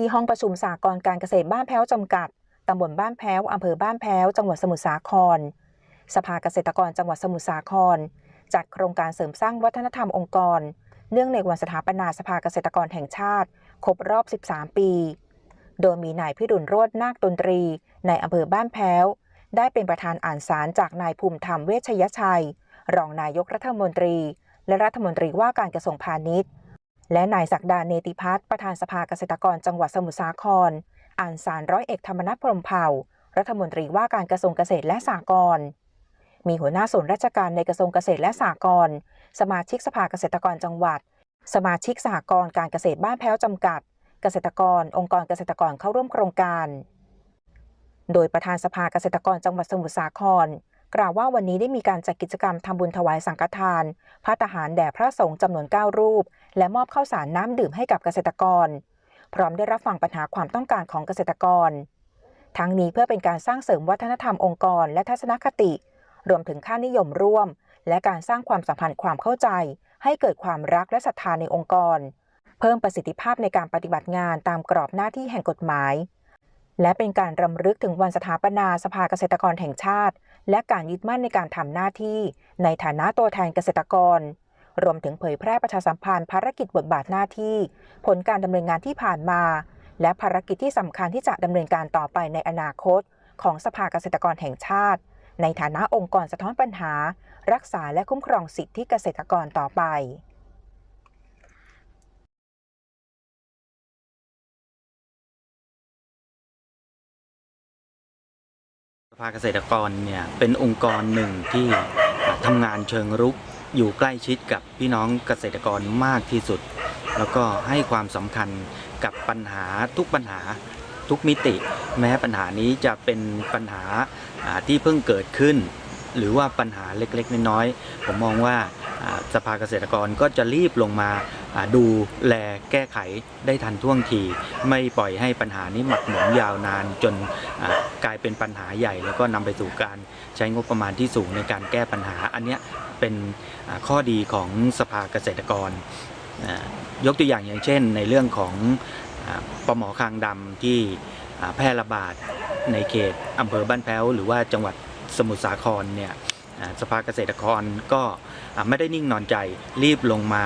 ที่ห้องประชุมสากลการเกษตรบ้านแพ้วจำกัด ตำบลบ้านแพ้ว อำเภอบ้านแพ้ว จังหวัดสมุทรสาคร สภาเกษตรกรจังหวัดสมุทรสาคร จัดโครงการเสริมสร้างวัฒนธรรมองค์กร เนื่องในวันสถาปนาสภาเกษตรกรแห่งชาติ ครบรอบ 13 ปี โดยมีนายพิรุณโรจน์นาคดนตรี ในอำเภอบ้านแพ้ว ได้เป็นประธานอ่านสารจากนายภูมิธรรมเวชยชัย รองนายกรัฐมนตรี และรัฐมนตรีว่าการกระทรวงพาณิชย์ และนายศักดาเนติพัฒน์ประธานสภาเกษตรกรจังหวัดสมุทรสาคร อ่านสารร้อยเอกธรรมนัฐพรมเผ่า รัฐมนตรีว่าการกระทรวงเกษตรและสหกรณ์มีหัวหน้าส่วนราชการในกระทรวงเกษตรและสหกรณ์สมาชิกสภาเกษตรกรจังหวัด สมาชิกสหกรณ์การเกษตรบ้านแพ้วจำกัด เกษตรกร องค์กรเกษตรกรเข้าร่วมโครงการ โดยประธานสภาเกษตรกรจังหวัดสมุทรสาคร กล่าวว่าวันนี้ได้มีการจัดกิจกรรมทำบุญถวายสังฆทาน พระทหารแด่พระสงฆ์จำนวน 9 รูป และมอบข้าวสารน้ำดื่มให้กับเกษตรกร พร้อมได้รับฟังปัญหาความต้องการของเกษตรกร ทั้งนี้เพื่อเป็นการสร้างเสริมวัฒนธรรมองค์กรและทัศนคติ รวมถึงค่านิยมร่วม และการสร้างความสัมพันธ์ความเข้าใจ ให้เกิดความรักและศรัทธาในองค์กร เพิ่มประสิทธิภาพในการปฏิบัติงานตามกรอบหน้าที่แห่งกฎหมายและเป็นการรำลึกถึงวันสถาปนาสภาเกษตรกรแห่งชาติ และการยึดมั่นในการทำหน้าที่ ในฐานะตัวแทนเกษตรกร รวมถึงเผยแพร่ประชาสัมพันธ์ภารกิจบทบาทหน้าที่ ผลการดำเนินงานที่ผ่านมา และภารกิจที่สำคัญที่จะดำเนินการต่อไปในอนาคต ของสภาเกษตรกรแห่งชาติ ในฐานะองค์กรสะท้อนปัญหา รักษาและคุ้มครองสิทธิเกษตรกรต่อไป ภาเกษตรกรเนี่ยเป็นองค์กรหนึ่งที่ทำงานเชิงรุกอยู่ใกล้ชิดกับพี่น้องเกษตรกรมากที่สุด แล้วก็ให้ความสำคัญกับปัญหาทุกปัญหาทุกมิติ แม้ปัญหานี้จะเป็นปัญหาที่เพิ่งเกิดขึ้น หรือว่าปัญหาเล็กๆน้อยๆผมมองว่า สภาเกษตรกรก็จะรีบลงมาดูแลแก้ไขได้ทันท่วงที ไม่ปล่อยให้ปัญหานี้หมักหมมยาวนานจนกลายเป็นปัญหาใหญ่ แล้วก็นำไปสู่การใช้งบประมาณที่สูงในการแก้ปัญหา อันนี้เป็นข้อดีของสภาเกษตรกร ยกตัวอย่างอย่างเช่น ในเรื่องของอปลาหมอคางดำที่แพร่ระบาดในเขตอำเภอบ้านแพ้ว หรือว่าจังหวัดสมุทรสาครเนี่ย สภาเกษตรกรก็ไม่ได้นิ่งนอนใจรีบลงมา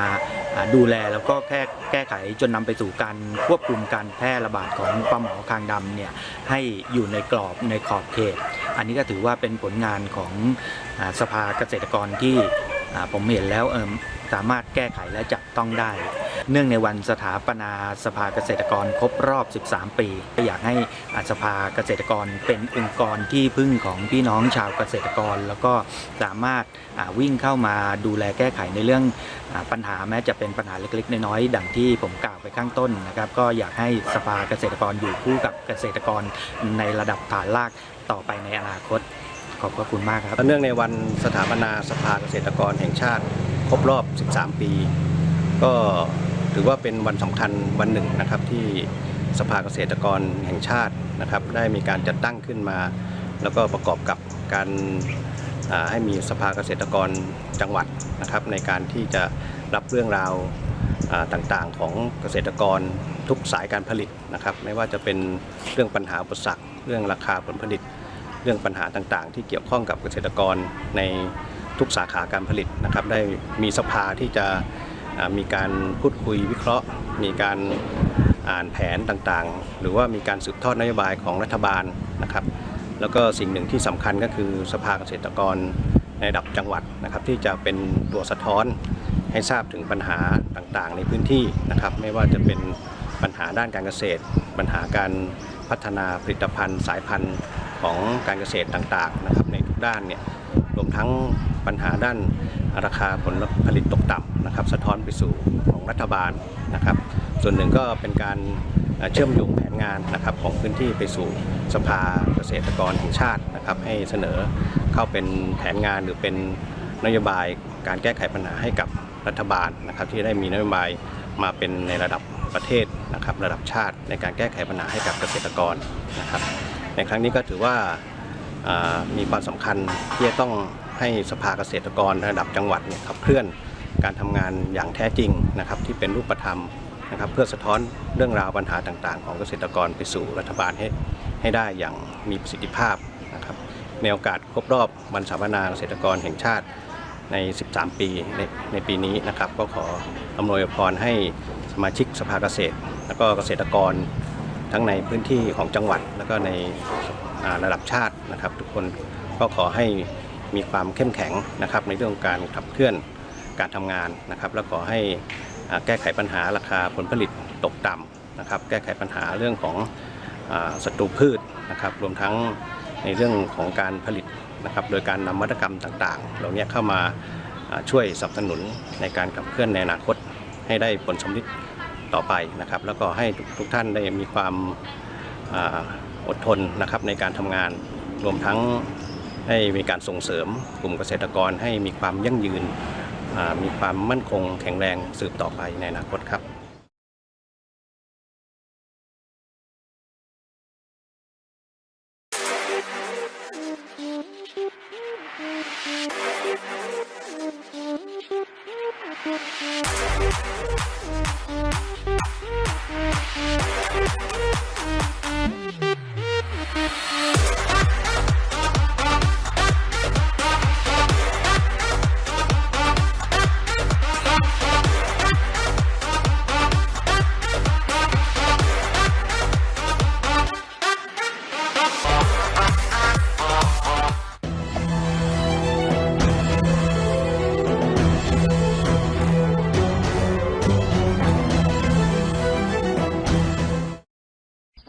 ดูแลแล้วก็แค่แก้ไขจนนำไปสู่การควบคุมการแพร่ระบาดของปลาหมอคางดำเนี่ยให้อยู่ในกรอบในขอบเขต อันนี้ก็ถือว่าเป็นผลงานของสภาเกษตรกรที่ผมเห็นแล้วสามารถแก้ไขและจับต้องได้ เนื่องในวันสถาปนาสภาเกษตรกรครบรอบ 13 ปีก็อยากให้อาสภาเกษตรกรเป็นองค์กรที่พึ่งของพี่น้องชาวเกษตรกร แล้วก็สามารถวิ่งเข้ามาดูแลแก้ไขในเรื่องปัญหาแม้จะเป็นปัญหาเล็กๆ น้อยๆดังที่ผมกล่าวไปข้างต้นนะครับ ก็อยากให้สภาเกษตรกรอยู่คู่กับเกษตรกรในระดับฐานรากต่อไปในอนาคต ขอบพระคุณมากครับเนื่องในวันสถาปนาสภาเกษตรกรแห่งชาติ ครบรอบ 13 ปี ก็ ถือว่าเป็นวันสำคัญวันหนึ่งนะครับที่สภาเกษตรกรแห่งชาตินะครับ ได้มีการจัดตั้งขึ้นมา แล้วก็ประกอบกับการให้มีสภาเกษตรกรจังหวัดนะครับ ในการที่จะรับเรื่องราวต่างๆ ของเกษตรกรทุกสายการผลิตนะครับ ไม่ว่าจะเป็นเรื่องปัญหาอุปสรรคเรื่องราคาผลผลิต เรื่องปัญหาต่างๆ ที่เกี่ยวข้องกับเกษตรกรในทุกสาขาการผลิตนะครับ ได้มีสภาที่จะ มีการพูดคุยวิเคราะห์ มีการอ่านแผนต่างๆ หรือว่ามีการสืบทอดนโยบายของรัฐบาลนะครับ แล้วก็สิ่งหนึ่งที่สำคัญก็คือสภาเกษตรกรในระดับจังหวัดนะครับ ที่จะเป็นตัวสะท้อนให้ทราบถึงปัญหาต่างๆ ในพื้นที่นะครับ ไม่ว่าจะเป็นปัญหาด้านการเกษตร ปัญหาการพัฒนาผลิตภัณฑ์ สายพันธุ์ของการเกษตรต่างๆนะครับในทุกด้านเนี่ยรวมทั้งปัญหาด้านราคาผลผลิตตกต่ำ นะครับสะท้อนไปสู่ของรัฐบาลนะครับ ส่วนหนึ่งก็เป็นการเชื่อมโยงแผนงานนะครับของพื้นที่ไปสู่สภาเกษตรกรแห่งชาตินะครับ ให้เสนอเข้าเป็นแผนงานหรือเป็นนโยบายการแก้ไขปัญหาให้กับรัฐบาลนะครับ ที่ได้มีนโยบายมาเป็นในระดับประเทศนะครับระดับชาติในการแก้ไขปัญหาให้กับเกษตรกรนะครับ ในครั้งนี้ก็ถือว่ามีความสำคัญที่จะต้องให้สภาเกษตรกรระดับจังหวัดเนี่ยขับเคลื่อน การทำงานอย่างแท้จริงนะครับที่เป็นรูปธรรมนะครับเพื่อสะท้อนเรื่องราวปัญหาต่างๆ ของเกษตรกรไปสู่รัฐบาลให้ให้ได้อย่างมีประสิทธิภาพนะครับในโอกาสครบรอบวันสถาปนาเกษตรกรแห่งชาติใน 13 ปีในในปีนี้นะครับ ก็ขออำนวยพรให้สมาชิกสภาเกษตร และก็เกษตรกรทั้งในพื้นที่ของจังหวัด แล้วก็ในระดับชาตินะครับ ทุกคนก็ขอให้มีความเข้มแข็งนะครับในเรื่องการขับเคลื่อน การทำงานนะครับ แล้วขอให้แก้ไขปัญหาราคาผลผลิตตกต่ำนะครับ แก้ไขปัญหาเรื่องของศัตรูพืชนะครับ รวมทั้งในเรื่องของการผลิตนะครับ โดยการนำวัตกรรมต่างๆ เหล่านี้เข้ามาช่วยสนับสนุนในการขับเคลื่อนในอนาคตให้ได้ผลสำลิดต่อไปนะครับ แล้วก็ให้ทุกท่านได้มีความอดทนนะครับในการทำงานรวมทั้งให้มีการส่งเสริมกลุ่มเกษตรกรให้มีความยั่งยืน มีความมั่นคงแข็งแรงสืบต่อไปในอนาคตครับ